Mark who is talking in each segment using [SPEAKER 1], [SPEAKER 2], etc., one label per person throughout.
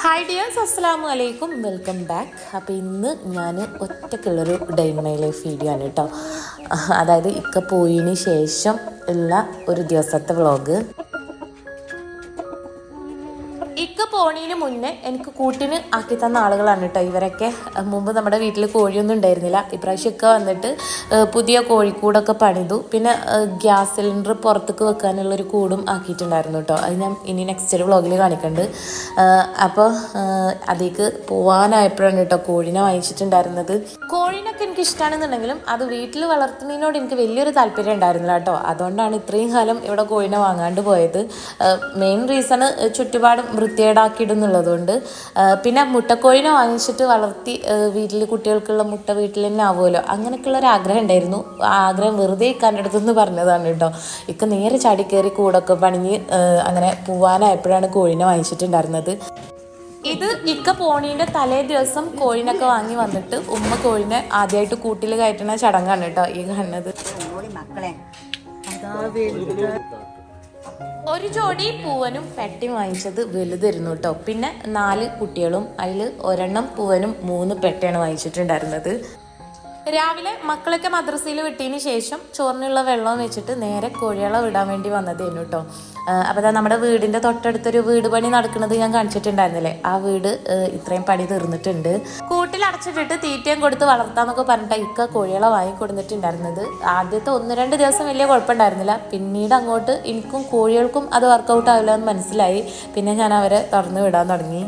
[SPEAKER 1] Hi dears അസ്സാം വലൈക്കും welcome back അപ്പോൾ ഇന്ന് ഞാൻ ഒറ്റയ്ക്കുള്ളൊരു day in my life video ആണ് കേട്ടോ അതായത് ഇക്ക പോയതിന് ശേഷം ഉള്ള ഒരു ദിവസത്തെ വ്ളോഗ് പോണീന് മുന്നേ എനിക്ക് കൂട്ടിന് ആക്കി തന്ന ആളുകളാണ് കേട്ടോ ഇവരൊക്കെ. മുമ്പ് നമ്മുടെ വീട്ടിൽ കോഴിയൊന്നും ഉണ്ടായിരുന്നില്ല. ഇപ്രാവശ്യമൊക്കെ വന്നിട്ട് പുതിയ കോഴിക്കൂടൊക്കെ പണിതു. പിന്നെ ഗ്യാസ് സിലിണ്ടർ പുറത്തേക്ക് വെക്കാനുള്ളൊരു കൂടും ആക്കിയിട്ടുണ്ടായിരുന്നു കേട്ടോ. അത് ഞാൻ ഇനി നെക്സ്റ്റ് ഒരു വ്ളോഗിൽ കാണിക്കുന്നുണ്ട് അപ്പോൾ അതിലേക്ക് പോവാനായപ്പോഴാണ് കേട്ടോ കോഴിനെ വാങ്ങിച്ചിട്ടുണ്ടായിരുന്നത്. കോഴിനൊക്കെ എനിക്ക് ഇഷ്ടമാണെന്നുണ്ടെങ്കിലും അത് വീട്ടിൽ വളർത്തുന്നതിനോട് എനിക്ക് വലിയൊരു താല്പര്യം ഉണ്ടായിരുന്നില്ല കേട്ടോ. അതുകൊണ്ടാണ് ഇത്രയും കാലം ഇവിടെ കോഴിനെ വാങ്ങാണ്ട് പോയത്. മെയിൻ റീസൺ ചുറ്റുപാടും വൃത്തികേടാക്കിയിടുന്നുള്ളതുകൊണ്ട് പിന്നെ മുട്ടക്കോഴിനെ വാങ്ങിച്ചിട്ട് വളർത്തി വീട്ടിൽ കുട്ടികൾക്കുള്ള മുട്ട വീട്ടിൽ തന്നെ ആവുമല്ലോ. അങ്ങനെയൊക്കെയുള്ള ഒരു ആഗ്രഹം ഉണ്ടായിരുന്നു. ആഗ്രഹം വെറുതെ ഇക്കാന്റെ അടുത്തുനിന്ന് പറഞ്ഞതാണ് കേട്ടോ. ഇക്ക നേരെ ചാടി കയറി കൂടൊക്കെ പണിഞ്ഞ് അങ്ങനെ പോവാനായപ്പോഴാണ് കോഴിനെ വാങ്ങിച്ചിട്ടുണ്ടായിരുന്നത്. ഇത് ഇക്ക പോണീന്റെ തലേ ദിവസം കോഴിനൊക്കെ വാങ്ങി വന്നിട്ട് ഉമ്മ കോഴിനെ ആദ്യമായിട്ട് കൂട്ടിൽ കയറ്റുന്ന ചടങ്ങാണ് കേട്ടോ ഈ
[SPEAKER 2] ഓടി മക്കളെ
[SPEAKER 1] ഒരു ജോഡി പൂവനും പെട്ടിയും വാങ്ങിച്ചത് വലുതായിരുന്നു കേട്ടോ. പിന്നെ നാല് കുട്ടികളും അതിൽ ഒരെണ്ണം പൂവനും മൂന്ന് പെട്ടയാണ് വാങ്ങിച്ചിട്ടുണ്ടായിരുന്നത്. രാവിലെ മക്കളൊക്കെ മദ്രസയിൽ വിട്ടതിന് ശേഷം ചോറിനുള്ള വെള്ളം വെച്ചിട്ട് നേരെ കോഴികളെ വിടാൻ വേണ്ടി വന്നതായിരുന്നു കേട്ടോ. അപ്പോൾ അതാ നമ്മുടെ വീടിന്റെ തൊട്ടടുത്തൊരു വീട് പണി നടക്കുന്നത് ഞാൻ കാണിച്ചിട്ടുണ്ടായിരുന്നില്ലേ? ആ വീട് ഇത്രയും പണി തീർന്നിട്ടുണ്ട്. അടച്ചിട്ടിട്ട് തീറ്റയും കൊടുത്ത് വളർത്താന്നൊക്കെ പറഞ്ഞിട്ട് ഇക്ക കോഴികളെ വാങ്ങിക്കൊടുത്തിട്ടുണ്ടായിരുന്നത് ആദ്യത്തെ ഒന്ന് രണ്ട് ദിവസം വലിയ കുഴപ്പമുണ്ടായിരുന്നില്ല. പിന്നീട് അങ്ങോട്ട് എനിക്കും കോഴികൾക്കും അത് വർക്കൗട്ട് ആവില്ല എന്ന് മനസ്സിലായി. പിന്നെ ഞാൻ അവരെ തുറന്നു വിടാൻ തുടങ്ങി.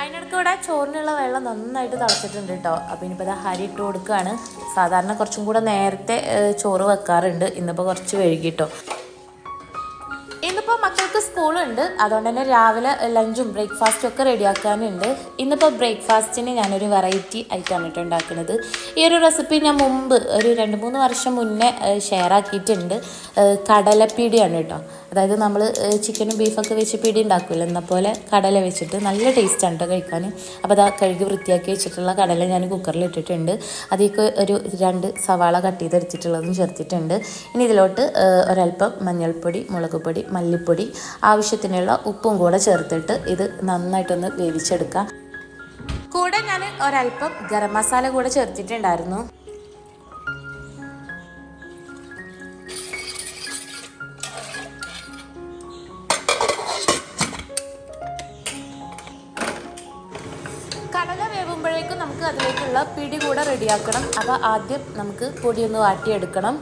[SPEAKER 1] അതിനിടയ്ക്ക് ഇവിടെ ചോറിനുള്ള വെള്ളം നന്നായിട്ട് തിളച്ചിട്ടുണ്ട് കേട്ടോ. അപ്പോൾ ഇനിയിപ്പോൾ അത് ഹരി ഇട്ട് കൊടുക്കുകയാണ് സാധാരണ കുറച്ചും കൂടെ നേരത്തെ ചോറ് വെക്കാറുണ്ട്. ഇന്നിപ്പോൾ കുറച്ച് വൈകിട്ടോ. ഇന്നിപ്പോൾ മക്കൾക്ക് സ്കൂളുണ്ട്. അതുകൊണ്ട് തന്നെ രാവിലെ ലഞ്ചും ബ്രേക്ക്ഫാസ്റ്റും ഒക്കെ റെഡിയാക്കാനുണ്ട് ഇന്നിപ്പോൾ ബ്രേക്ക്ഫാസ്റ്റിന് ഞാനൊരു വെറൈറ്റി ഐറ്റം കേട്ടോ ഉണ്ടാക്കുന്നത്. ഈ ഒരു റെസിപ്പി ഞാൻ മുമ്പ് ഒരു രണ്ട് മൂന്ന് വർഷം മുന്നേ ഷെയർ ആക്കിയിട്ടുണ്ട്. കടലപ്പീടിയാണ് കേട്ടോ. അതായത് നമ്മൾ ചിക്കനും ബീഫൊക്കെ വെച്ച് പിടി ഉണ്ടാക്കില്ല എന്ന പോലെ കടല വെച്ചിട്ട് നല്ല ടേസ്റ്റാണ് കേട്ടോ കഴിക്കാൻ. അപ്പോൾ അത് കഴുകി വൃത്തിയാക്കി വെച്ചിട്ടുള്ള കടല ഞാൻ കുക്കറിൽ ഇട്ടിട്ടുണ്ട്. അതിലേക്ക് ഒരു രണ്ട് സവാള കട്ട് ചെയ്തെടുത്തിട്ടുള്ളതും ചേർത്തിട്ടുണ്ട്. ഇനി ഇതിലോട്ട് ഒരല്പം മഞ്ഞൾപ്പൊടി മുളക് പൊടി മല്ലിപ്പൊടി ആവശ്യത്തിനുള്ള ഉപ്പും കൂടെ ചേർത്തിട്ട് ഇത് നന്നായിട്ടൊന്ന് വേവിച്ചെടുക്കാം. കൂടെ ഞാൻ ഒരല്പം ഗരം മസാല കൂടെ ചേർത്തിട്ടുണ്ടായിരുന്നു. റെഡിയാക്കണം. അപ്പോൾ ആദ്യം നമുക്ക് പൊടിയൊന്ന് വാട്ടിയെടുക്കണം.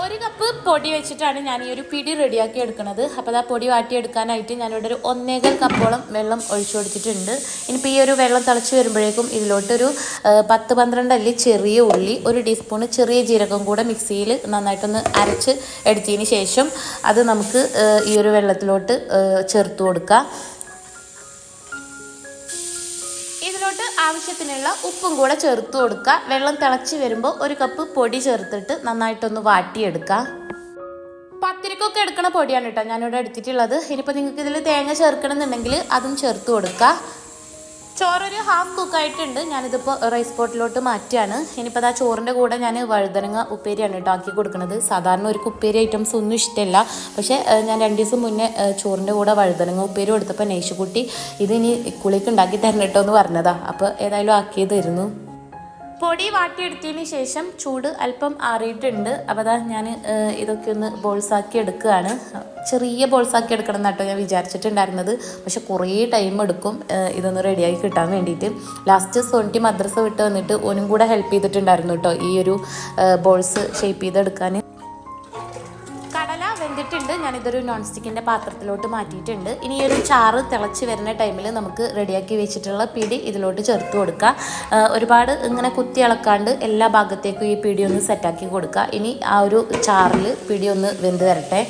[SPEAKER 1] ഒരു കപ്പ് പൊടി വെച്ചിട്ടാണ് ഞാൻ ഈ ഒരു പിടി റെഡിയാക്കി എടുക്കുന്നത്. അപ്പോൾ ആ പൊടി വാട്ടിയെടുക്കാനായിട്ട് ഞാനിവിടെ ഒരു ഒന്നേകാൽ കപ്പോളം വെള്ളം ഒഴിച്ചു കൊടുത്തിട്ടുണ്ട്. ഇനിയിപ്പോൾ ഈ ഒരു വെള്ളം തിളച്ച് വരുമ്പോഴേക്കും ഇതിലോട്ടൊരു പത്ത് പന്ത്രണ്ട് അല്ലി ചെറിയ ഉള്ളി ഒരു ടീസ്പൂണ് ചെറിയ ജീരകം കൂടെ മിക്സിയിൽ നന്നായിട്ടൊന്ന് അരച്ച് എടുത്തതിന് ശേഷം അത് നമുക്ക് ഈ ഒരു വെള്ളത്തിലോട്ട് ചേർത്ത് കൊടുക്കാം. ആവശ്യത്തിനുള്ള ഉപ്പും കൂടെ ചേർത്ത് കൊടുക്കുക. വെള്ളം തിളച്ച് വരുമ്പോൾ ഒരു കപ്പ് പൊടി ചേർത്തിട്ട് നന്നായിട്ടൊന്ന് വാട്ടിയെടുക്കുക. പത്തിരിക്കൊക്കെ എടുക്കണ പൊടിയാണ് കേട്ടോ ഞാനിവിടെ എടുത്തിട്ടുള്ളത്. ഇനിയിപ്പോൾ നിങ്ങൾക്ക് ഇതിൽ തേങ്ങ ചേർക്കണമെന്നുണ്ടെങ്കിൽ അതും ചേർത്ത് കൊടുക്കുക. ചോറൊരു ഹാഫ് കുക്കായിട്ടുണ്ട് ഞാനിതിപ്പോൾ റൈസ് പോട്ടിലോട്ട് മാറ്റിയാണ്. ഇനിയിപ്പോൾ അതാ ചോറിന്റെ കൂടെ ഞാൻ വഴുതനങ്ങ ഉപ്പേരിയാണ് കേട്ടോ ആക്കി കൊടുക്കുന്നത്. സാധാരണ ഒരു ഉപ്പേരി ഐറ്റംസ് ഒന്നും ഇഷ്ടമല്ല പക്ഷേ ഞാൻ രണ്ട് ദിവസം മുന്നേ ചോറിന്റെ കൂടെ വഴുതനങ്ങ ഉപ്പേരി കൊടുത്തപ്പോൾ നെയ്ഷുകുട്ടി ഇതിനി കുളിക്ക് ഉണ്ടാക്കി തരണം കേട്ടോ എന്ന് പറഞ്ഞതാ. അപ്പോൾ ഏതായാലും ആക്കിയതായിരുന്നു പൊടി വാട്ടിയെടുത്തതിന് ശേഷം ചൂട് അല്പം ആറിയിട്ടുണ്ട്. അപ്പോൾ അതാ ഞാൻ ഇതൊക്കെ ഒന്ന് ബോൾസാക്കി എടുക്കുകയാണ്. ചെറിയ ബോൾസാക്കി എടുക്കണം എന്നാട്ടോ ഞാൻ വിചാരിച്ചിട്ടുണ്ടായിരുന്നത്. പക്ഷെ കുറേ ടൈം എടുക്കും ഇതൊന്ന് റെഡിയാക്കി കിട്ടാൻ വേണ്ടിയിട്ട്. ലാസ്റ്റ് സോണിറ്റി മദ്രസ വിട്ട് വന്നിട്ട് ഓനും കൂടെ ഹെൽപ്പ് ചെയ്തിട്ടുണ്ടായിരുന്നു കേട്ടോ ഈ ഒരു ബോൾസ് ഷേപ്പ് ചെയ്തെടുക്കാൻ കടല വെന്തിട്ടുണ്ട്. ഞാനിതൊരു നോൺ സ്റ്റിക്കിന്റെ പാത്രത്തിലോട്ട് മാറ്റിയിട്ടുണ്ട്. ഇനി ഒരു ചാറ് തിളച്ച് വരുന്ന ടൈമിൽ നമുക്ക് റെഡിയാക്കി വെച്ചിട്ടുള്ള പിടി ഇതിലോട്ട് ചേർത്ത് കൊടുക്കുക ഒരുപാട് ഇങ്ങനെ കുത്തി ഇളക്കാണ്ട് എല്ലാ ഭാഗത്തേക്കും ഈ പിടി ഒന്ന് സെറ്റാക്കി കൊടുക്കുക ഇനി ആ ഒരു ചാറിൽ പിടി ഒന്ന് വെന്ത് വരട്ടെ.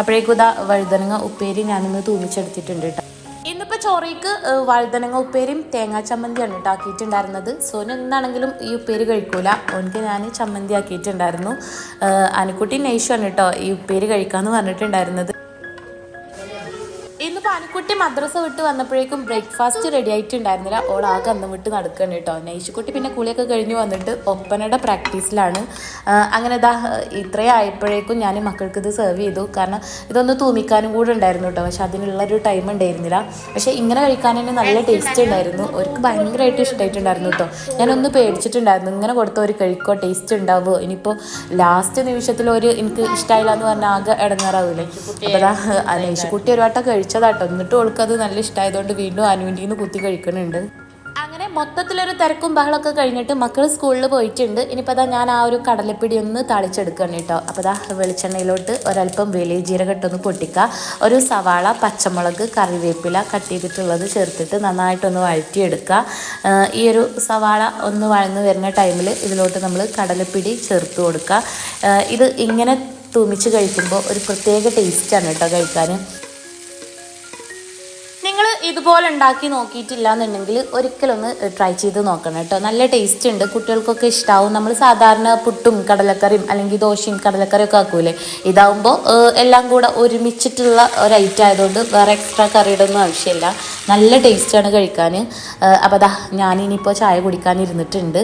[SPEAKER 1] അപ്പോഴേക്കും ഇതാ വഴുതനങ്ങ ഉപ്പേരി ഞാനൊന്ന് തൂമിച്ചെടുത്തിട്ടുണ്ട് കേട്ടോ. ഇന്നിപ്പോൾ ചോറിക്ക് വഴുതനങ്ങ ഉപ്പേരിയും തേങ്ങാ ചമ്മന്തിയാണ് കേട്ടോ ആക്കിയിട്ടുണ്ടായിരുന്നത്. സോനു ഈ ഉപ്പേരി കഴിക്കൂല. ഓനക്ക് ഞാൻ ചമ്മന്തി ആക്കിയിട്ടുണ്ടായിരുന്നു. അനുക്കുട്ടി നെയ്ഷാണ് കേട്ടോ ഈ ഉപ്പേരി കഴിക്കാമെന്ന് പറഞ്ഞിട്ടുണ്ടായിരുന്നത്. ഇന്ന് പാനിക്കുട്ടി മദ്രസ വിട്ട് വന്നപ്പോഴേക്കും ബ്രേക്ക്ഫാസ്റ്റ് റെഡി ആയിട്ടുണ്ടായിരുന്നില്ല. ഓൾ ആകെ അന്ന് വിട്ട് നടക്കുകയാണ് കേട്ടോ. നൈഷുക്കുട്ടി പിന്നെ കുളിയൊക്കെ കഴിഞ്ഞ് വന്നിട്ട് ഒപ്പനയുടെ പ്രാക്ടീസിലാണ്. അങ്ങനെ ഇതാ ഇത്രയും ആയപ്പോഴേക്കും ഞാൻ മക്കൾക്ക് ഇത് സെർവ് ചെയ്തു. കാരണം ഇതൊന്ന് തൂമിക്കാനും കൂടെ ഉണ്ടായിരുന്നു കേട്ടോ. പക്ഷെ അതിനുള്ള ഒരു ടൈം ഉണ്ടായിരുന്നില്ല. പക്ഷേ ഇങ്ങനെ കഴിക്കാൻ തന്നെ നല്ല ടേസ്റ്റ് ഉണ്ടായിരുന്നു. അവർക്ക് ഭയങ്കരമായിട്ട് ഇഷ്ടമായിട്ടുണ്ടായിരുന്നു കേട്ടോ. ഞാനൊന്ന് പേടിച്ചിട്ടുണ്ടായിരുന്നു. ഇങ്ങനെ കൊടുത്ത ഒരു കഴിക്കോ ടേസ്റ്റ് ഉണ്ടാവുമോ ഇനിയിപ്പോൾ ലാസ്റ്റ് നിമിഷത്തിൽ ഒരു എനിക്ക് ഇഷ്ടമായില്ല എന്ന് പറഞ്ഞാൽ ആകെ ഇടങ്ങാറാവൂലേ? അപ്പോൾ അതാ നൈഷുക്കുട്ടി ഒരു വട്ടം കഴിച്ചതാട്ടോ എന്നിട്ട് ഓൾക്ക് അത് നല്ല ഇഷ്ടമായതുകൊണ്ട് വീണ്ടും അനുവിന്റെ നിന്ന് കുത്തി കഴിക്കുന്നുണ്ട് അങ്ങനെ മൊത്തത്തിലൊരു തിരക്കും ബഹളമൊക്കെ കഴിഞ്ഞിട്ട് മക്കൾ സ്കൂളിൽ പോയിട്ടുണ്ട്. ഇനിയിപ്പോൾ അതാ ഞാൻ ആ ഒരു കടലപ്പിടി ഒന്ന് തളിച്ചെടുക്കണം കേട്ടോ. അപ്പോൾ അതാ വെളിച്ചെണ്ണയിലോട്ട് ഒരല്പം വലിയ ജീരകട്ടൊന്ന് പൊട്ടിക്കുക. ഒരു സവാള പച്ചമുളക് കറിവേപ്പില കട്ട് ചെയ്തിട്ടുള്ളത് ചേർത്തിട്ട് നന്നായിട്ടൊന്ന് വഴറ്റിയെടുക്കുക. ഈ ഒരു സവാള ഒന്ന് വഴന്ന് വരുന്ന ടൈമിൽ ഇതിലോട്ട് നമ്മൾ കടലപ്പിടി ചേർത്ത് കൊടുക്കുക. ഇത് ഇങ്ങനെ തൂമിച്ച് കഴിക്കുമ്പോൾ ഒരു പ്രത്യേക ടേസ്റ്റാണ് കേട്ടോ കഴിക്കാൻ ഇതുപോലെ ഉണ്ടാക്കി നോക്കിയിട്ടില്ല എന്നുണ്ടെങ്കിൽ ഒരിക്കലൊന്ന് ട്രൈ ചെയ്ത് നോക്കണം കേട്ടോ. നല്ല ടേസ്റ്റ് ഉണ്ട്. കുട്ടികൾക്കൊക്കെ ഇഷ്ടാവും. നമ്മൾ സാധാരണ പുട്ടും കടലക്കറിയും അല്ലെങ്കിൽ ദോശയും കടലക്കറിയും ഒക്കെ ആക്കൂലേ ഇതാവുമ്പോൾ എല്ലാം കൂടെ ഒരുമിച്ചിട്ടുള്ള ഒരു ഐറ്റം ആയതുകൊണ്ട് വേറെ എക്സ്ട്രാ കറിയുടെ ഒന്നും ആവശ്യമില്ല. നല്ല ടേസ്റ്റാണ് കഴിക്കാൻ അപ്പോൾ അതാ ഞാനിനിപ്പോൾ ചായ കുടിക്കാൻ ഇരുന്നിട്ടുണ്ട്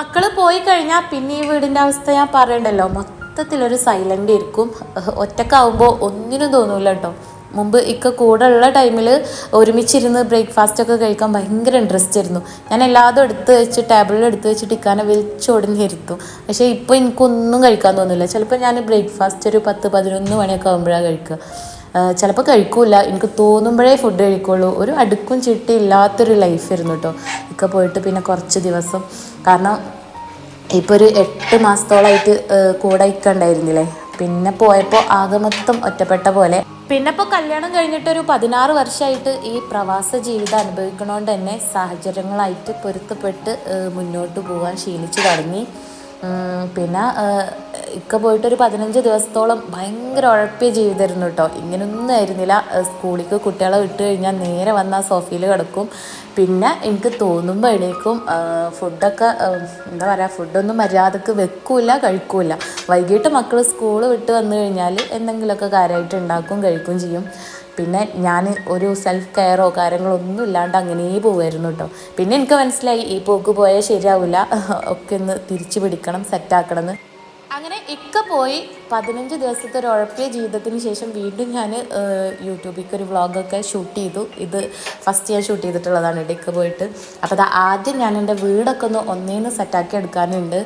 [SPEAKER 1] മക്കൾ പോയി കഴിഞ്ഞാൽ പിന്നെ ഈ വീടിന്റെ അവസ്ഥ ഞാൻ പറയണ്ടല്ലോ. മൊത്തത്തിലൊരു സൈലന്റ് ഇരിക്കും. ഒറ്റക്കാവുമ്പോൾ ഒന്നിനും തോന്നൂല കേട്ടോ. മുമ്പ് ഇക്ക കൂടെ ഉള്ള ടൈമിൽ ഒരുമിച്ചിരുന്ന് ബ്രേക്ക്ഫാസ്റ്റ് ഒക്കെ കഴിക്കാൻ ഭയങ്കര ഇൻട്രസ്റ്റ് ആയിരുന്നു ഞാൻ എല്ലാതും എടുത്ത് വെച്ച് ടേബിളിൽ എടുത്ത് വെച്ചിട്ട് ഇക്കാനെ വലിച്ചൊടിഞ്ഞിരുത്തും പക്ഷേ ഇപ്പോൾ എനിക്കൊന്നും കഴിക്കാൻ തോന്നില്ല ചിലപ്പോൾ ഞാൻ ബ്രേക്ക്ഫാസ്റ്റ് ഒരു പത്ത് പതിനൊന്ന് മണിയൊക്കെ ആകുമ്പോഴാണ് കഴിക്കുക ചിലപ്പോൾ കഴിക്കൂല. എനിക്ക് തോന്നുമ്പോഴേ ഫുഡ് കഴിക്കുള്ളൂ. ഒരു അടുക്കും ചിട്ടി ഇല്ലാത്തൊരു ലൈഫായിരുന്നു കേട്ടോ ഇക്ക പോയിട്ട് പിന്നെ കുറച്ച് ദിവസം. കാരണം ഇപ്പോൾ ഒരു എട്ട് മാസത്തോളമായിട്ട് കൂടെ ഇക്കണ്ടായിരുന്നില്ലേ പിന്നെ പോയപ്പോൾ ആകെ മൊത്തം ഒറ്റപ്പെട്ട പോലെ പിന്നെ ഇപ്പോൾ കല്യാണം കഴിഞ്ഞിട്ടൊരു പതിനാറ് വർഷമായിട്ട് ഈ പ്രവാസ ജീവിതം അനുഭവിക്കണോണ്ട് തന്നെ സാഹചര്യങ്ങളായിട്ട് പൊരുത്തപ്പെട്ട് മുന്നോട്ട് പോകാൻ ശീലിച്ചു തുടങ്ങി. പിന്നെ ഇക്ക പോയിട്ട് ഒരു പതിനഞ്ച് ദിവസത്തോളം ഭയങ്കര ഉഴപ്പിയ ജീവിതമായിരുന്നു കേട്ടോ ഇങ്ങനെയൊന്നും ആയിരുന്നില്ല. സ്കൂളിലേക്ക് കുട്ടികളെ വിട്ട് കഴിഞ്ഞാൽ നേരെ വന്ന് ആ സോഫയിൽ കിടക്കും. പിന്നെ എനിക്ക് തോന്നുമ്പോൾ എണീക്കും. ഫുഡൊക്കെ എന്താ പറയുക ഫുഡൊന്നും മര്യാദയ്ക്ക് വെക്കൂല കഴിക്കൂല. വൈകിട്ട് മക്കൾ സ്കൂൾ വിട്ട് വന്നു കഴിഞ്ഞാൽ എന്തെങ്കിലുമൊക്കെ കാര്യമായിട്ട് ഉണ്ടാക്കും കഴിക്കും ചെയ്യും. പിന്നെ ഞാൻ ഒരു സെൽഫ് കെയറോ കാര്യങ്ങളോ ഒന്നും ഇല്ലാണ്ട് അങ്ങനെ പോവായിരുന്നു കേട്ടോ പിന്നെ എനിക്ക് മനസ്സിലായി ഈ പോക്ക് പോയാൽ ശരിയാവില്ല ഒക്കെ ഒന്ന് തിരിച്ചു പിടിക്കണം സെറ്റാക്കണം അങ്ങനെ ഇക്ക പോയി പതിനഞ്ച് ദിവസത്തെ ഒരു ഉഴപ്പിയ ജീവിതത്തിന് ശേഷം വീണ്ടും ഞാൻ യൂട്യൂബിലേക്ക് ഒരു വ്ളോഗൊക്കെ ഷൂട്ട് ചെയ്തു. ഇത് ഫസ്റ്റ് ഞാൻ ഷൂട്ട് ചെയ്തിട്ടുള്ളതാണ് ഇടയ്ക്ക് പോയിട്ട്. അപ്പോൾ അത് ആദ്യം ഞാൻ എന്റെ വീടൊക്കെ ഒന്ന് ഒന്നേന്ന് സെറ്റാക്കി എടുക്കാനുണ്ട്.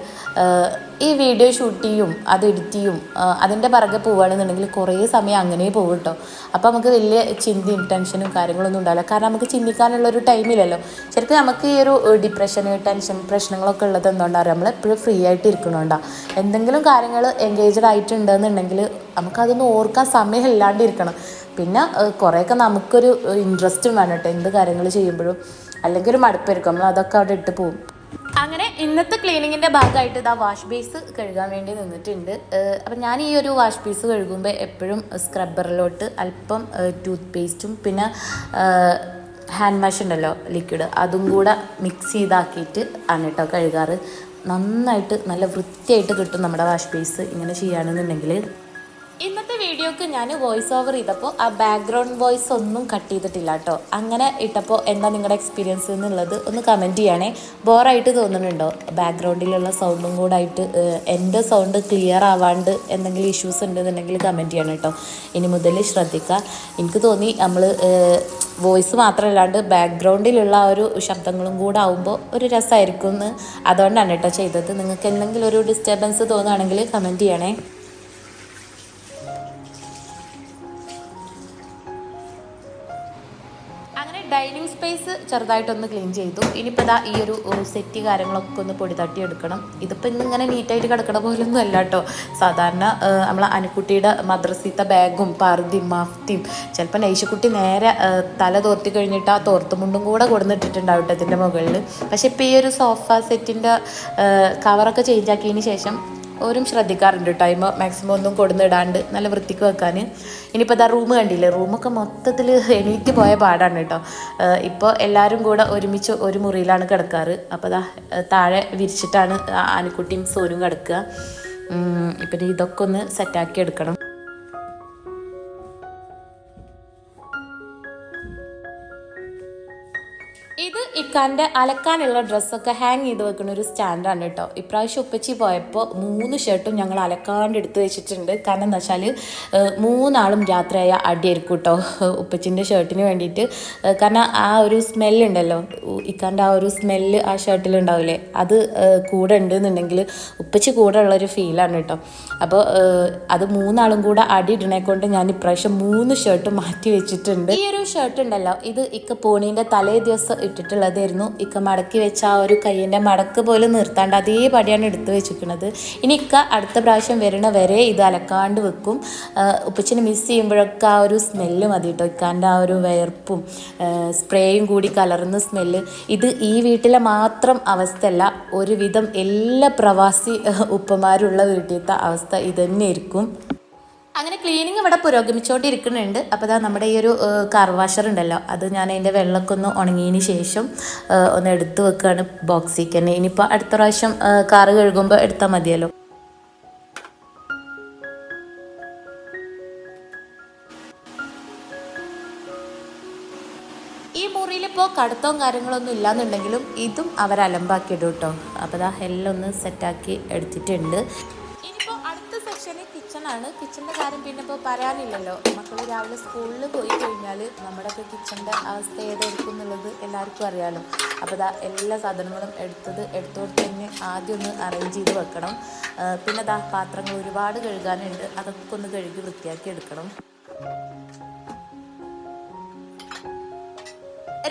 [SPEAKER 1] ഈ വീഡിയോ ഷൂട്ട് ചെയ്യും അത് എഡിറ്റ് ചെയ്യും അതിന്റെ പിറകെ പോവുകയാണെന്നുണ്ടെങ്കിൽ കുറേ സമയം അങ്ങനെ പോകും കേട്ടോ അപ്പോൾ നമുക്ക് വലിയ ചിന്തയും ടെൻഷനും കാര്യങ്ങളൊന്നും ഉണ്ടാവില്ല. കാരണം നമുക്ക് ചിന്തിക്കാനുള്ള ഒരു ടൈമില്ലല്ലോ. ശരിക്കും നമുക്ക് ഈ ഒരു ഡിപ്രഷൻ ടെൻഷൻ പ്രശ്നങ്ങളൊക്കെ ഉള്ളത് എന്തുകൊണ്ടാണ് നമ്മൾ എപ്പോഴും ഫ്രീ ആയിട്ട് ഇരിക്കണോണ്ടാണ് എന്തെങ്കിലും കാര്യങ്ങൾ എൻഗേജഡ് ആയിട്ടുണ്ടെന്നുണ്ടെങ്കിൽ നമുക്കതൊന്ന് ഓർക്കാൻ സമയം ഇല്ലാണ്ടിരിക്കണം പിന്നെ കുറേയൊക്കെ നമുക്കൊരു ഇൻട്രസ്റ്റും വേണം കേട്ടോ. എന്ത് കാര്യങ്ങൾ ചെയ്യുമ്പോഴും. അല്ലെങ്കിൽ ഒരു മടുപ്പായിരിക്കും. നമ്മൾ അതൊക്കെ അവിടെ ഇട്ട് പോകും. അങ്ങനെ ഇന്നത്തെ ക്ലീനിങ്ങിന്റെ ഭാഗമായിട്ട് ഇതാ വാഷ് ബേസ് കഴുകാൻ വേണ്ടി നിന്നിട്ടുണ്ട്. അപ്പം ഞാൻ ഈ ഒരു വാഷ് ബേസ് കഴുകുമ്പോൾ എപ്പോഴും സ്ക്രബ്ബറിലോട്ട് അല്പം ടൂത്ത് പേസ്റ്റും പിന്നെ ഹാൻഡ് വാഷ് ഉണ്ടല്ലോ ലിക്വിഡ് അതും കൂടെ മിക്സ് ചെയ്താക്കിയിട്ട് ആണ് കേട്ടോ കഴുകാറ്. നന്നായിട്ട് നല്ല വൃത്തിയായിട്ട് കിട്ടും നമ്മുടെ വാഷ് ബേസ് ഇങ്ങനെ ചെയ്യുകയാണെന്നുണ്ടെങ്കിൽ ഇന്നത്തെ വീഡിയോക്ക് ഞാൻ വോയിസ് ഓവർ ചെയ്തപ്പോൾ ആ ബാക്ക്ഗ്രൗണ്ട് വോയിസ് ഒന്നും കട്ട് ചെയ്തിട്ടില്ല കേട്ടോ അങ്ങനെ ഇട്ടപ്പോൾ എന്താ നിങ്ങളുടെ എക്സ്പീരിയൻസ് എന്നുള്ളത് ഒന്ന് കമന്റ് ചെയ്യണേ. ബോറായിട്ട് തോന്നുന്നുണ്ടോ? ബാക്ക്ഗ്രൗണ്ടിലുള്ള സൗണ്ടും കൂടെ ആയിട്ട് എന്റെ സൗണ്ട് ക്ലിയർ ആവാണ്ട് എന്തെങ്കിലും ഇഷ്യൂസ് ഉണ്ടെന്നുണ്ടെങ്കിൽ കമന്റ് ചെയ്യണം കേട്ടോ ഇനി മുതൽ ശ്രദ്ധിക്കുക എനിക്ക് തോന്നി നമ്മൾ വോയിസ് മാത്രമല്ലാണ്ട് ബാക്ക്ഗ്രൗണ്ടിലുള്ള ആ ഒരു ശബ്ദങ്ങളും കൂടെ ആവുമ്പോൾ ഒരു രസമായിരിക്കും എന്ന് അതുകൊണ്ടാണ് കേട്ടോ ചെയ്തത്. നിങ്ങൾക്ക് എന്തെങ്കിലും ഒരു ഡിസ്റ്റർബൻസ് തോന്നുകയാണെങ്കിൽ കമന്റ് ചെയ്യണേ. ഡൈനിങ് സ്പേസ് ചെറുതായിട്ടൊന്ന് ക്ലീൻ ചെയ്തു. ഇനിയിപ്പോൾ ഇതാ ഈ ഒരു സെറ്റ് കാര്യങ്ങളൊക്കെ ഒന്ന് പൊടി തട്ടി എടുക്കണം ഇതിപ്പോൾ ഇന്ന് ഇങ്ങനെ നീറ്റായിട്ട് കിടക്കണ പോലൊന്നും അല്ല കേട്ടോ സാധാരണ നമ്മളെ അനുക്കുട്ടിയുടെ മദ്രസീത്തെ ബാഗും പർദ്ദയും മഫ്തിയും ചിലപ്പോൾ നൈശക്കുട്ടി നേരെ തല തോർത്തി കഴിഞ്ഞിട്ട് ആ തോർത്തുമുണ്ടും കൂടെ കൊടുന്നിട്ടിട്ടുണ്ടാവും ഇതിന്റെ മുകളിൽ പക്ഷേ ഇപ്പോൾ ഈ ഒരു സോഫ സെറ്റിന്റെ കവറൊക്കെ ചേഞ്ച് ആക്കിയതിന് ശേഷം ഓരും ശ്രദ്ധിക്കാറുണ്ട് ടൈം മാക്സിമം ഒന്നും കൊടുന്നിടാണ്ട് നല്ല വൃത്തിക്ക് വെക്കാൻ. ഇനിയിപ്പോൾ ഇതാ റൂം കണ്ടില്ലേ? റൂമൊക്കെ മൊത്തത്തിൽ എണീറ്റ് പോയ പാടാണ് കേട്ടോ ഇപ്പോൾ എല്ലാവരും കൂടെ ഒരുമിച്ച് ഒരു മുറിയിലാണ് കിടക്കാറ്. അപ്പോൾ ദാ താഴെ വിരിച്ചിട്ടാണ് ആനക്കുട്ടിയും സോനും കിടക്കുക. ഇപ്പം ഇതൊക്കെ ഒന്ന് സെറ്റാക്കി എടുക്കണം. ഇത് ഇക്കാന്റെ അലക്കാനുള്ള ഡ്രസ്സൊക്കെ ഹാങ് ചെയ്ത് വെക്കുന്ന ഒരു സ്റ്റാൻഡാണ് കേട്ടോ. ഇപ്രാവശ്യം ഉപ്പച്ചി പോയപ്പോൾ മൂന്ന് ഷർട്ടും ഞങ്ങൾ അലക്കാണ്ട് എടുത്ത് വെച്ചിട്ടുണ്ട്. കാരണം എന്താ വെച്ചാൽ മൂന്നാളും രാത്രിയായ അടിയായിരിക്കും കേട്ടോ. ഉപ്പച്ചിന്റെ ഷർട്ടിന് വേണ്ടിയിട്ട്. കാരണം ആ ഒരു സ്മെല്ലുണ്ടല്ലോ ഇക്കാന്റെ ആ ഒരു സ്മെല്ല് ആ ഷർട്ടിൽ ഉണ്ടാവില്ലേ അത് കൂടെ കൂടെ ഉണ്ടെന്നുണ്ടെങ്കിൽ ഉപ്പച്ചി കൂടെ ഉള്ളൊരു ഫീലാണ് കേട്ടോ. അപ്പോൾ അത് മൂന്നാളും കൂടെ അടി ഇടണേ കൊണ്ട് ഞാൻ ഇപ്രാവശ്യം മൂന്ന് ഷർട്ട് മാറ്റി വെച്ചിട്ടുണ്ട്. ഈ ഒരു ഷർട്ട് ഉണ്ടല്ലോ ഇത് ഇക്ക പോണീന്റെ തലേ ദിവസം ഇട്ടിട്ടുള്ളതായിരുന്നു. ഇക്ക മടക്കി വെച്ച ആ ഒരു കയ്യിന്റെ മടക്ക് പോലും നിർത്താണ്ട് അതേപടിയാണ് എടുത്തു വെച്ചിരിക്കുന്നത്. ഇനി ഇക്ക അടുത്ത പ്രാവശ്യം വരണ വരെ ഇത് അലക്കാണ്ട് വെക്കും. ഉപ്പച്ചന് മിസ് ചെയ്യുമ്പോഴൊക്കെ ആ ഒരു സ്മെല്ല് മതി കേട്ടോ ഇക്കാന്റെ ആ ഒരു വയർപ്പും സ്പ്രേയും കൂടി കലർന്ന സ്മെല്ല് ഇത് ഈ വീട്ടിലെ മാത്രം അവസ്ഥയല്ല ഒരുവിധം എല്ലാ പ്രവാസി ഉപ്പമാരുള്ള വീട്ടിലത്തെ അവസ്ഥ ഇതന്നെ തന്നെയായിരിക്കും അങ്ങനെ ക്ലീനിങ് ഇവിടെ പുരോഗമിച്ചുകൊണ്ടിരിക്കുന്നുണ്ട് അപ്പോൾ ഇതാ നമ്മുടെ ഈ ഒരു കാർ വാഷർ ഉണ്ടല്ലോ. അത് ഞാൻ അതിന്റെ വെള്ളമൊക്കെ ഒന്ന് ഉണങ്ങിയതിന് ശേഷം ഒന്ന് എടുത്ത് വെക്കുകയാണ് ബോക്സിൽ തന്നെ. ഇനിയിപ്പോൾ അടുത്ത പ്രാവശ്യം കാറ് കഴുകുമ്പോൾ എടുത്താൽ മതിയല്ലോ. ഈ മുറിയിൽ ഇപ്പോൾ കടുത്തവും കാര്യങ്ങളൊന്നും ഇല്ലാന്നുണ്ടെങ്കിലും ഇതും അവർ അലമ്പാക്കിയിടും കേട്ടോ അപ്പോൾ ഇതാ എല്ലാം ഒന്ന് സെറ്റാക്കി എടുത്തിട്ടുണ്ട്. കിച്ചണാണ് കിച്ചണിന്റെ കാര്യം പിന്നെ ഇപ്പോൾ പറയാനില്ലല്ലോ. മക്കൾ രാവിലെ സ്കൂളിൽ പോയി കഴിഞ്ഞാൽ നമ്മുടെയൊക്കെ കിച്ചണിന്റെ അവസ്ഥ ഏതായിരിക്കും എന്നുള്ളത് എല്ലാവർക്കും അറിയാമല്ലോ അപ്പോൾ ഇതാ എല്ലാ സാധനങ്ങളും എടുത്തത് എടുത്തോട്ട് തന്നെ ആദ്യം ഒന്ന് അറേഞ്ച് ചെയ്ത് വെക്കണം. പിന്നെ ദാ പാത്രങ്ങൾ ഒരുപാട് കഴുകാനുണ്ട്. അതൊക്കെ ഒന്ന് കഴുകി വൃത്തിയാക്കി എടുക്കണം.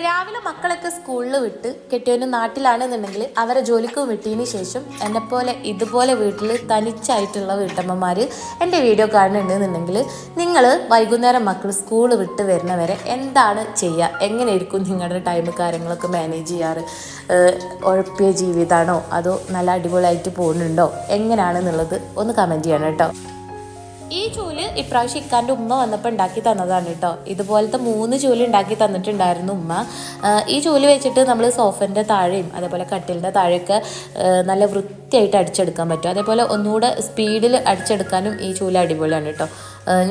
[SPEAKER 1] രാവിലെ മക്കളൊക്കെ സ്കൂളിൽ വിട്ട് കെട്ടിയവന് നാട്ടിലാണെന്നുണ്ടെങ്കിൽ അവരെ ജോലിക്ക് വിട്ടതിന് ശേഷം എന്നെപ്പോലെ ഇതുപോലെ വീട്ടിൽ തനിച്ചായിട്ടുള്ള വീട്ടമ്മമാർ എന്റെ വീഡിയോ കാണുന്നുണ്ടെന്നുണ്ടെങ്കിൽ നിങ്ങൾ വൈകുന്നേരം മക്കൾ സ്കൂൾ വിട്ട് വരുന്നവരെ എന്താണ് ചെയ്യുക? എങ്ങനെയായിരിക്കും നിങ്ങളുടെ ടൈം കാര്യങ്ങളൊക്കെ മാനേജ് ചെയ്യാറ്? ഉഴപ്പിയ ജീവിതമാണോ? അതോ നല്ല അടിപൊളിയായിട്ട് പോകുന്നുണ്ടോ? എങ്ങനെയാണെന്നുള്ളത് ഒന്ന് കമന്റ് ചെയ്യണം കേട്ടോ. ഈ ചൂൽ ഇപ്രാവശ്യം ഇക്കാന്റെ ഉമ്മ വന്നപ്പോൾ ഉണ്ടാക്കി തന്നതാണ് കേട്ടോ. ഇതുപോലത്തെ മൂന്ന് ചൂൽ ഉണ്ടാക്കി തന്നിട്ടുണ്ടായിരുന്നു ഉമ്മ. ഈ ചൂൽ വെച്ചിട്ട് നമ്മൾ സോഫന്റെ താഴെയും അതേപോലെ കട്ടിലിന്റെ താഴെയൊക്കെ നല്ല നല്ല വൃത്തിയായിട്ട് അടിച്ചെടുക്കാൻ പറ്റും. അതേപോലെ ഒന്നുകൂടെ സ്പീഡിൽ അടിച്ചെടുക്കാനും ഈ ചൂല അടിപൊളിയാണ് കേട്ടോ.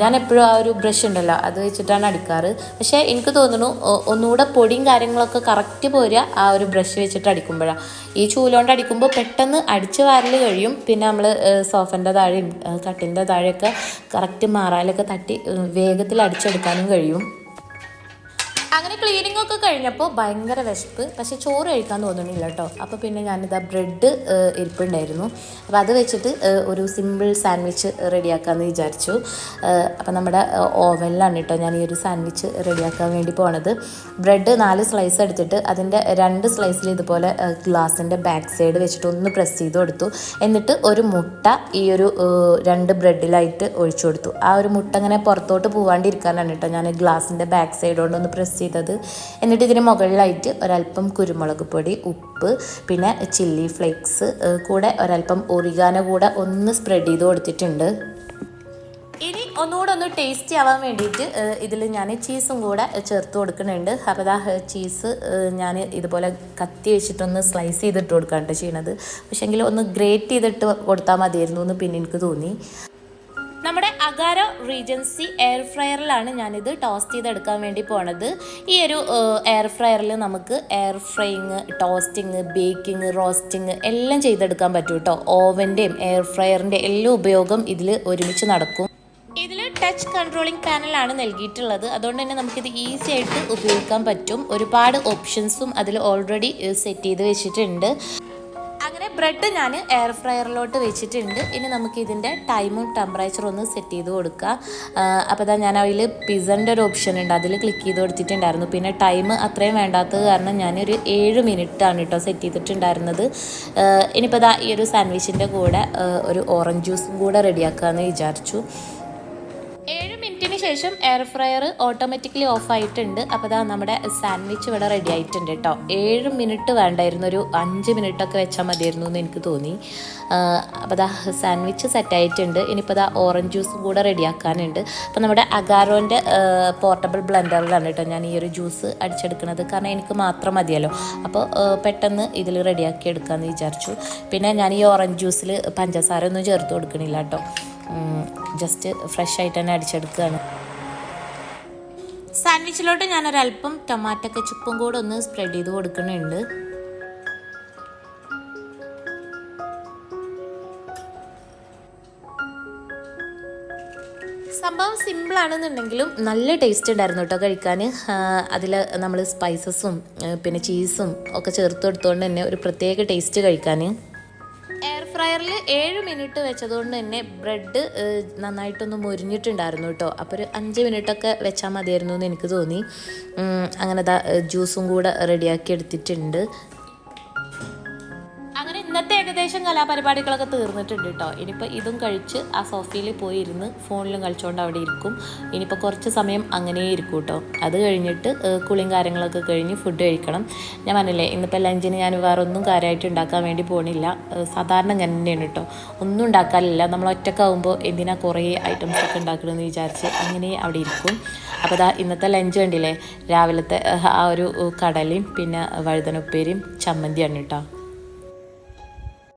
[SPEAKER 1] ഞാൻ എപ്പോഴും ആ ഒരു ബ്രഷ് ഉണ്ടല്ലോ അത് വെച്ചിട്ടാണ് അടിക്കാറ്. പക്ഷേ എനിക്ക് തോന്നുന്നു ഒന്നുകൂടെ പൊടിയും കാര്യങ്ങളൊക്കെ കറക്റ്റ് പോരുക ആ ഒരു ബ്രഷ് വെച്ചിട്ട് അടിക്കുമ്പോഴാണ് ഈ ചൂലോണ്ട് അടിക്കുമ്പോൾ പെട്ടെന്ന് അടിച്ച് വാരൽ കഴിയും. പിന്നെ നമ്മൾ സോഫന്റെ താഴെയും കട്ടിന്റെ താഴെയൊക്കെ കറക്റ്റ് മാറാലൊക്കെ തട്ടി വേഗത്തിൽ അടിച്ചെടുക്കാനും കഴിയും. അങ്ങനെ ക്ലീനിങ് ഒക്കെ കഴിഞ്ഞപ്പോൾ ഭയങ്കര വിശപ്പ്. പക്ഷെ ചോറ് കഴിക്കാൻ തോന്നുന്നില്ല കേട്ടോ അപ്പോൾ പിന്നെ ഞാനിതാ ബ്രെഡ് ഇരിപ്പുണ്ടായിരുന്നു. അപ്പോൾ അത് വെച്ചിട്ട് ഒരു സിമ്പിൾ സാൻഡ്വിച്ച് റെഡിയാക്കാമെന്ന് വിചാരിച്ചു. അപ്പോൾ നമ്മുടെ ഓവനിലാണ് കേട്ടോ ഞാൻ ഈ ഒരു സാൻഡ്വിച്ച് റെഡിയാക്കാൻ വേണ്ടി പോണത്. ബ്രെഡ് നാല് സ്ലൈസ് എടുത്തിട്ട് അതിന്റെ രണ്ട് സ്ലൈസിൽ ഇതുപോലെ ഗ്ലാസിന്റെ ബാക്ക് സൈഡ് വെച്ചിട്ട് ഒന്ന് പ്രസ് ചെയ്ത് കൊടുത്തു. എന്നിട്ട് ഒരു മുട്ട ഈ ഒരു രണ്ട് ബ്രെഡിലായിട്ട് ഒഴിച്ചു കൊടുത്തു. ആ ഒരു മുട്ട അങ്ങനെ പുറത്തോട്ട് പോവാണ്ടിരിക്കാനാണ് കേട്ടോ ഞാൻ ഗ്ലാസിന്റെ ബാക്ക് സൈഡ് കൊണ്ട് ഒന്ന് പ്രസ് ചെയ്തത്. എന്നിട്ട് ഇതിന് മുകളിലായിട്ട് ഒരല്പം കുരുമുളക് പൊടി ഉപ്പ് പിന്നെ ചില്ലി ഫ്ലേക്സ് കൂടെ ഒരല്പം ഒറിഗാനോ കൂടെ ഒന്ന് സ്പ്രെഡ് ചെയ്ത് കൊടുത്തിട്ടുണ്ട്. ഇനി ഒന്നുകൂടെ ഒന്ന് ടേസ്റ്റി ആവാൻ വേണ്ടിയിട്ട് ഇതിൽ ഞാൻ ചീസും കൂടെ ചേർത്ത് കൊടുക്കുന്നുണ്ട്. അപ്പോൾ ദാ ചീസ് ഞാൻ ഇതുപോലെ കത്തി വെച്ചിട്ടൊന്ന് സ്ലൈസ് ചെയ്തിട്ട് കൊടുക്കാണ്ട് ചെയ്യണത്. പക്ഷേങ്കിൽ ഒന്ന് ഗ്രേറ്റ് ചെയ്തിട്ട് കൊടുത്താൽ മതിയായിരുന്നു എന്ന് പിന്നെ എനിക്ക് തോന്നി. നമ്മുടെ അഗാരോ റീജൻസി എയർ ഫ്രയറിലാണ് ഞാനിത് ടോസ്റ്റ് ചെയ്തെടുക്കാൻ വേണ്ടി പോണത്. ഈ ഒരു എയർ ഫ്രയറിൽ നമുക്ക് air frying toasting baking roasting എല്ലാം ചെയ്തെടുക്കാൻ പറ്റും കേട്ടോ ഓവന്റെയും എയർ ഫ്രയറിന്റെ എല്ലാ ഉപയോഗം ഇതിൽ ഒരുമിച്ച് നടക്കും. ഇതിൽ ടച്ച് കൺട്രോളിംഗ് പാനലാണ് നൽകിയിട്ടുള്ളത്. അതുകൊണ്ട് തന്നെ നമുക്കിത് ഈസി ആയിട്ട് ഉപയോഗിക്കാൻ പറ്റും. ഒരുപാട് ഓപ്ഷൻസും അതിൽ ഓൾറെഡി സെറ്റ് ചെയ്ത് വെച്ചിട്ടുണ്ട്. അങ്ങനെ ബ്രെഡ് ഞാൻ എയർ ഫ്രയറിലോട്ട് വെച്ചിട്ടുണ്ട്. ഇനി നമുക്ക് ഇതിന്റെ ടൈമും ടെമ്പറേച്ചറും ഒന്ന് സെറ്റ് ചെയ്ത് കൊടുക്കുക അപ്പോൾ ഇതാ ഞാൻ അതിൽ പിസന്റെ ഒരു ഓപ്ഷൻ ഉണ്ട്. അതിൽ ക്ലിക്ക് ചെയ്ത് കൊടുത്തിട്ടുണ്ടായിരുന്നു. പിന്നെ ടൈം അത്രയും വേണ്ടാത്തത് കാരണം ഞാനൊരു ഏഴ് ആണ് കേട്ടോ സെറ്റ് ചെയ്തിട്ടുണ്ടായിരുന്നത്. ഇനിയിപ്പോൾ ഇതാ ഈ ഒരു സാൻഡ്വിച്ചിന്റെ കൂടെ ഒരു ഓറഞ്ച് ജ്യൂസും കൂടെ റെഡിയാക്കുക എന്ന് വിചാരിച്ചു. ശേഷം എയർ ഫ്രയർ ഓട്ടോമാറ്റിക്കലി ഓഫ് ആയിട്ടുണ്ട്. അപ്പോൾ ദാ നമ്മുടെ സാൻഡ്വിച്ച് ഇവിടെ റെഡി ആയിട്ടുണ്ട് കേട്ടോ ഏഴ് മിനിറ്റ് വേണ്ടായിരുന്നു. ഒരു അഞ്ച് മിനിറ്റൊക്കെ വെച്ചാൽ മതിയായിരുന്നു എന്ന് എനിക്ക് തോന്നി. അപ്പോൾ ദാ സാൻഡ്വിച്ച് സെറ്റ് ആയിട്ടുണ്ട്. ഇനിയിപ്പോൾ ദാ ഓറഞ്ച് ജ്യൂസും കൂടെ റെഡിയാക്കാനുണ്ട് അപ്പോൾ നമ്മുടെ അഗാരോന്റെ പോർട്ടബിൾ ബ്ലെൻഡറിലാണ് കേട്ടോ ഞാൻ ഈ ഒരു ജ്യൂസ് അടിച്ചെടുക്കുന്നത്. കാരണം എനിക്ക് മാത്രം മതിയല്ലോ. അപ്പോൾ പെട്ടെന്ന് ഇതിൽ റെഡിയാക്കി എടുക്കാമെന്ന് വിചാരിച്ചു. പിന്നെ ഞാൻ ഈ ഓറഞ്ച് ജ്യൂസിൽ പഞ്ചസാര ഒന്നും ചേർത്ത് കൊടുക്കണില്ല കേട്ടോ ജസ്റ്റ് ഫ്രഷ് ആയിട്ട് തന്നെ അടിച്ചെടുക്കുകയാണ്. സാൻഡ്വിച്ചിലോട്ട് ഞാനൊരല്പം ടൊമാറ്റോ കെച്ചപ്പും കൂടെ ഒന്ന് സ്പ്രെഡ് ചെയ്ത് കൊടുക്കുന്നുണ്ട്. സംഭവം സിമ്പിൾ ആണെന്നുണ്ടെങ്കിലും നല്ല ടേസ്റ്റ് ഉണ്ടായിരുന്നു കേട്ടോ കഴിക്കാൻ. അതിൽ നമ്മൾ സ്പൈസസും പിന്നെ ചീസും ഒക്കെ ചേർത്ത് കൊടുത്തുകൊണ്ട് തന്നെ ഒരു പ്രത്യേക ടേസ്റ്റ് കഴിക്കാൻ. ഫ്രയറിൽ ഏഴ് മിനിറ്റ് വെച്ചതുകൊണ്ട് തന്നെ ബ്രെഡ് നന്നായിട്ടൊന്ന് മുരിഞ്ഞിട്ടുണ്ടായിരുന്നു കേട്ടോ. അപ്പോൾ ഒരു അഞ്ച് മിനിറ്റൊക്കെ വെച്ചാൽ മതിയായിരുന്നു എന്ന് എനിക്ക് തോന്നി. അങ്ങനെ ജ്യൂസും കൂടെ റെഡിയാക്കി എടുത്തിട്ടുണ്ട്. ഏകദേശം കലാപരിപാടികളൊക്കെ തീർന്നിട്ടുണ്ട് കേട്ടോ ഇനിയിപ്പോൾ ഇതും കഴിച്ച് ആ സോഫയിൽ പോയി ഇരുന്ന് ഫോണിലും കളിച്ചുകൊണ്ട് അവിടെ ഇരിക്കും. ഇനിയിപ്പോൾ കുറച്ച് സമയം അങ്ങനെ ഇരിക്കും കേട്ടോ അത് കഴിഞ്ഞിട്ട് കുളിയും കാര്യങ്ങളൊക്കെ കഴിഞ്ഞ് ഫുഡ് കഴിക്കണം. ഞാൻ പറഞ്ഞില്ലേ ഇന്നിപ്പോൾ ലഞ്ചിന് ഞാൻ വേറെ ഒന്നും കാര്യമായിട്ട് ഉണ്ടാക്കാൻ വേണ്ടി പോണില്ല. സാധാരണ ഇങ്ങനെ തന്നെയാണ് കേട്ടോ ഒന്നും ഉണ്ടാക്കാനില്ല. നമ്മൾ ഒറ്റക്കാവുമ്പോൾ എന്തിനാ കുറേ ഐറ്റംസ് ഒക്കെ ഉണ്ടാക്കണമെന്ന് വിചാരിച്ച് അങ്ങനെ അവിടെ ഇരിക്കും. അപ്പോൾ അതാ ഇന്നത്തെ ലഞ്ച് കണ്ടില്ലേ? രാവിലത്തെ ആ ഒരു കടലയും പിന്നെ വഴുതനുപ്പേരിയും ചമ്മന്തിയാണ് കേട്ടോ